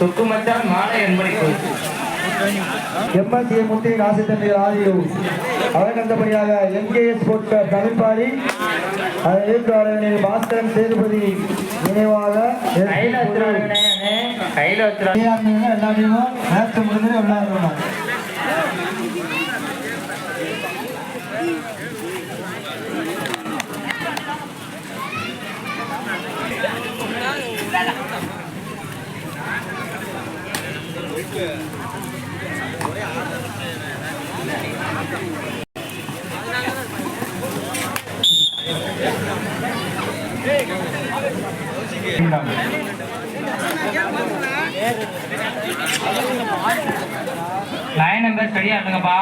துக்குமச்சான் மாலை என்பதை எம்எஸ்ஏ முத்தி ராசி தந்தையர் ஆதியூர் அவர் கண்டபடியாக எம்கேஎஸ் போட்ட தமிழ்பாடி அதை எழுத்தாளர் பாஸ்கரன் சேதுபதி நினைவாக விளையாடுங்க எல்லாத்தையும் மேட்ச் முடிஞ்சு விளையாடுறோம் லைன் நம்பர் சரியா இருக்குங்கப்பா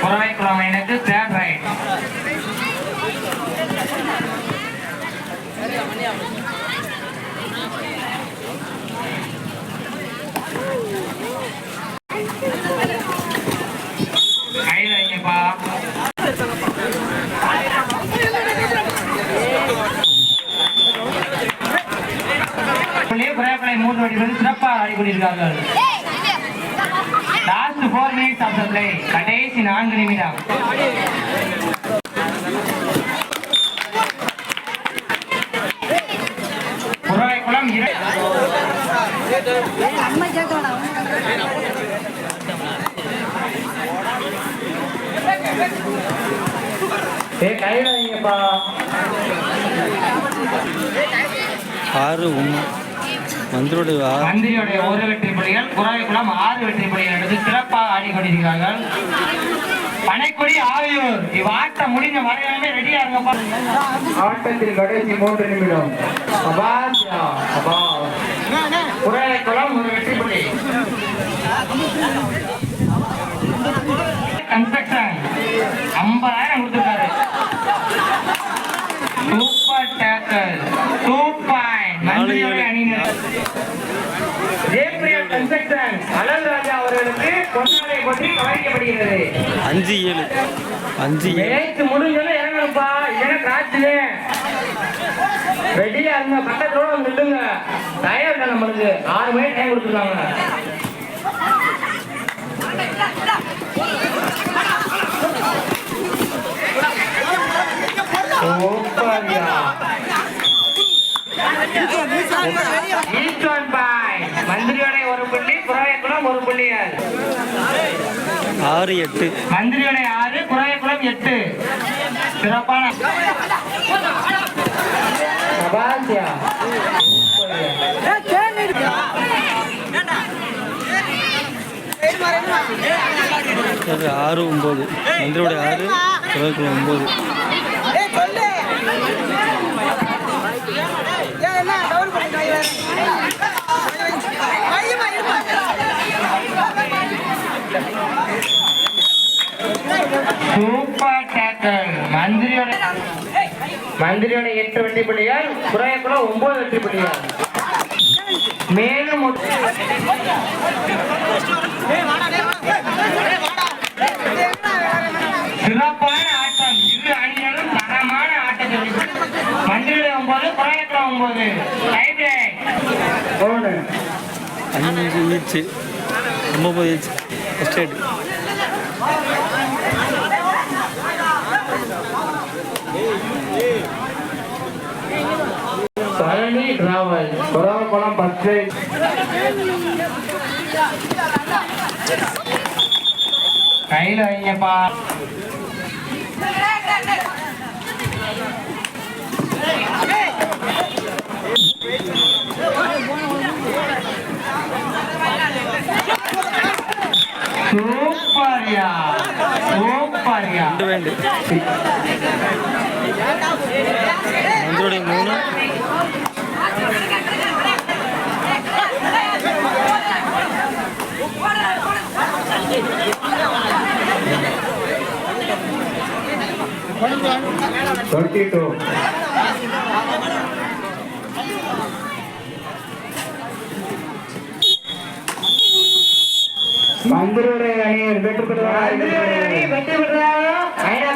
குறவை குழமையினுக்கு தேர்ட் ரைட் கையில் வைங்கப்பா புள்ளியை கொண்டு மூன்று வடிவில் சிறப்பாக ஆடிக்கொண்டிருக்கிறார்கள் last four minutes of the play கடைசி நான்கு நிமிடம். குளம் இரு ஏ கையில ஆறு ஒன்று மந்திரியுடைய ஒரு வெற்றி புலிகள் குறவைக்குளம் ஆறு வெற்றி புலிகள் எடுத்து சிறப்பாக ஆடிக்கொண்டிருக்கிறார்கள். பனைக்குடி ஆவியூர். இவ்வாட்டம் முடிந்த வரையாமே ரெடியா இருங்கப்பா ஆட்டத்தில் கடைசி மூன்று நிமிடம். குறவைக்குளம் ஒரு வெற்றி புலி. கன்ஸ்ட்ரக்ஷன் ஐம்பதாயிரம் கொடுத்துருக்காரு ஜெயபிரியா கன்ஸ்ட்ரக்ஷன் அலல் ராஜா அவர்களுக்கு பொன்னாடை பற்றி கவனிக்கப்படுகிறது. அஞ்சு ஏழு. அஞ்சு ஏழு. முடிஞ்சோன்னு இறங்கணும்ப்பா இல்லைன்னா கிராச்சிலே ரெடியா இருங்க. பக்கத்தோட வந்து நில்லுங்க. டயர் நம்மளுக்கு. ஆறு மணி டைம் கொடுத்துருக்காங்க சூப்பர்யா ஈஸ்ட் ஒன் பாய் மந்திரியோட ஒரு புள்ளி குறவைக்குளம் ஒரு புள்ளிகள் ஆறு எட்டு. மந்திரியோட ஆறு குறவைக்குளம் எட்டு. சிறப்பான. சபாசியா ஆறு ஒம்பது மந்திரோடைய ஆறு குரலுக்குள்ள ஒம்பது மந்திரியோட மந்திரியோட எட்டு வெற்றி புள்ளிகள் குறையக்குள்ள ஒன்பது வெற்றி புள்ளிகள் மேலும் சிறப்பான ஆட்டம். இரு அணிகளும் தரமான ஆட்டத்தில் மந்திரியோட ஒன்பது குறையக்குள்ள ஒன்பது. ஒன்று அஞ்சு ஈச்சு ஒம்பது ஈச்சு ஃபஸ்ட் டிராவல் குறவக்குளம் பத்து கையில வைங்கப்பா. சூப்பர்யா சூப்பர்யா. ரெண்டு வேண்டு. மூணு. டுவெண்ட்டி டூ மந்திரியுடைய அணி வெற்றி பெறுவார் வெற்றி ஐநா